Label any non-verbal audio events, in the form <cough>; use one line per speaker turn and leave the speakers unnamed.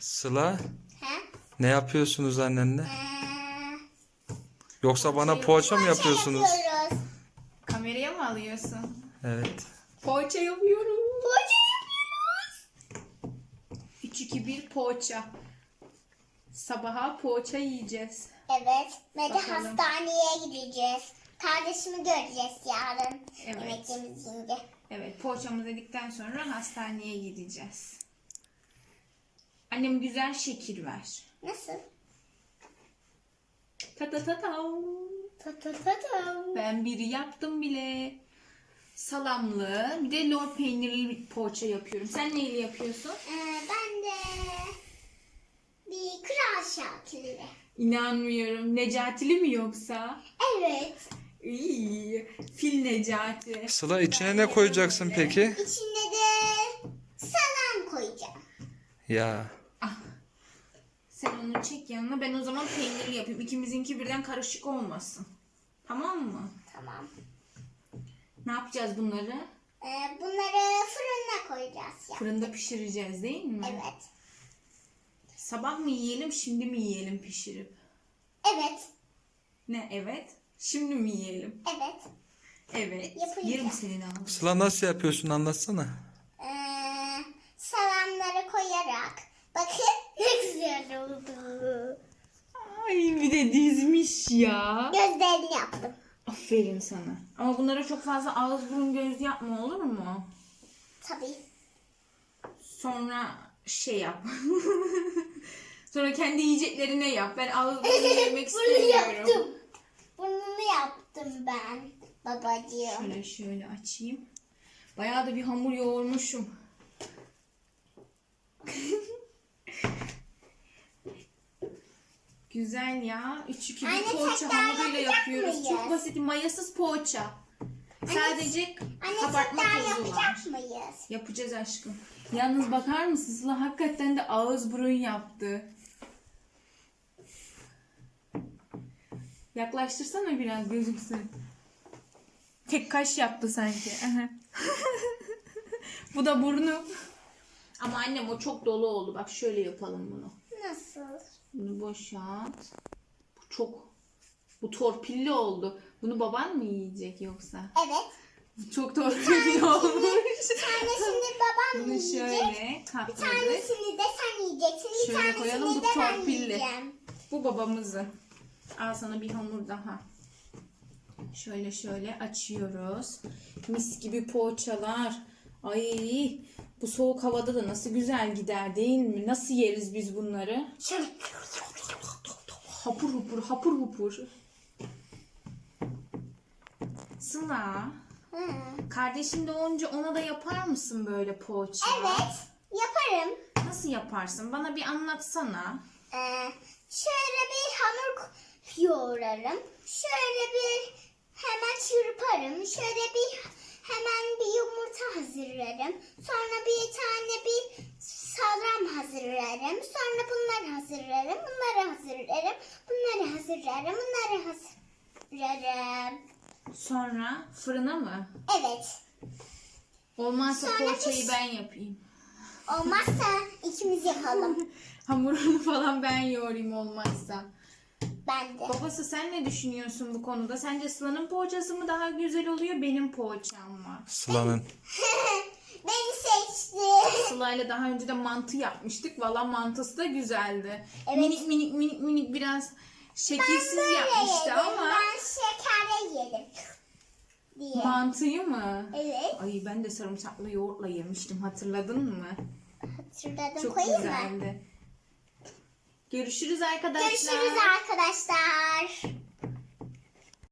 Sıla
He?
ne yapıyorsunuz annenle?
Ee,
Yoksa bana poğaça mı yapıyorsunuz?
yapıyoruz.
Kameraya mı alıyorsun?
Evet.
Poğaça yapıyorum.
Poğaça yapıyoruz.
3 2 1 poğaça. Sabaha poğaça yiyeceğiz.
Evet. Ve de
Bakalım.
hastaneye gideceğiz. Kardeşimi göreceğiz yarın.
Evet.
Yemeklerimiz yiyince.
Evet, poğaçamızı yedikten sonra hastaneye gideceğiz. Annem güzel şekil ver.
Nasıl?
Ta ta ta ta.
Ta ta ta ta.
Ben biri yaptım bile. Salamlı, bir de lor peynirli bir poğaça yapıyorum. Sen neyle yapıyorsun?
Ee, ben de bir kral şakiri.
İnanmıyorum. Necatili mi yoksa?
Evet.
İyi. Fil Necati.
Sıla içine ne koyacaksın peki?
İçine de salam koyacağım.
Ya.
Sen onu çek yanına. Ben o zaman peynirli yapayım. İkimizinki birden karışık olmasın. Tamam mı?
Tamam.
Ne yapacağız bunları?
Ee, bunları fırına koyacağız ya.
Fırında pişireceğiz değil mi?
Evet.
Sabah mı yiyelim, şimdi mi yiyelim pişirip?
Evet.
Ne evet? Şimdi mi yiyelim?
Evet.
Evet.
Yapacağız.
Yerim senin ağzını.
Sıla nasıl yapıyorsun anlatsana.
Ee, salamları koyarak. Bakın güzel oldu.
Ay bir de dizmiş ya.
Gözlerini yaptım.
Aferin sana. Ama bunlara çok fazla ağız burun göz yapma olur mu?
Tabii.
Sonra şey yap. <laughs> Sonra kendi yiyeceklerine yap. Ben ağız <laughs> burun yemek
Bunu
istemiyorum.
yaptım. Bunu yaptım ben babacığım.
Şöyle şöyle açayım. Bayağı da bir hamur yoğurmuşum. <laughs> Güzel ya. 3 2
Anne,
1 poğaça
tekrar
hamuruyla
yapacak
yapıyoruz.
mıyız?
Çok basit. Mayasız poğaça. Sadece
Anne
kabartma
tekrar
tozu var.
yapacak mıyız?
Yapacağız aşkım. Yalnız bakar mısın? Sıla hakikaten de ağız burun yaptı. Yaklaştırsana biraz gözüksün. Tek kaş yaptı sanki. Aha. <laughs> Bu da burnu. Ama annem o çok dolu oldu. Bak şöyle yapalım bunu.
Nasıl?
Bunu boşalt. Bu çok bu torpilli oldu. Bunu baban mı yiyecek yoksa?
Evet.
Bu çok torpilli olmuş.
Tanesini babam
Bunu
yiyecek.
şöyle
Bir
katladık.
tanesini de sen yiyeceksin. Bir
Şöyle
tanesini
koyalım, bu
de ben
torpilli.
yiyeceğim.
Bu babamızın. Al sana bir hamur daha. Şöyle şöyle açıyoruz. Mis gibi poğaçalar. Ay bu soğuk havada da nasıl güzel gider değil mi? Nasıl yeriz biz bunları? Hapur hupur hapur hupur. Sıla.
Hı.
Kardeşin doğunca ona da yapar mısın böyle poğaça?
Evet. Yaparım.
Nasıl yaparsın? Bana bir anlatsana.
Ee, şöyle bir hamur yoğurarım. Şöyle bir hemen çırparım. Şöyle bir hemen bir yumurta hazırlarım. Sonra bir tane bir salam hazırlarım. Sonra bunları hazırlarım. Bunları hazırlarım. Bunları hazırlarım. Bunları hazırlarım.
Sonra fırına mı?
Evet.
Olmazsa
Sonra
poğaçayı
biz-
ben yapayım.
Olmazsa ikimiz yapalım. <laughs>
Hamurunu falan ben yoğurayım olmazsa.
Ben de.
Babası sen ne düşünüyorsun bu konuda? Sence Sıla'nın poğaçası mı daha güzel oluyor benim poğaçam mı?
Sıla'nın. <laughs>
Beni seçti.
Sıla'yla daha önce de mantı yapmıştık. Valla mantısı da güzeldi.
Evet.
Minik minik minik minik biraz şekilsiz
Böyle
yapmıştı
yedim.
ama.
Ben şekerle yedim. Diye.
Mantıyı mı?
evet.
Ay ben de sarımsaklı yoğurtla yemiştim hatırladın mı?
Hatırladım.
Çok
Koyayım mı?
güzeldi. Görüşürüz arkadaşlar.
Görüşürüz arkadaşlar.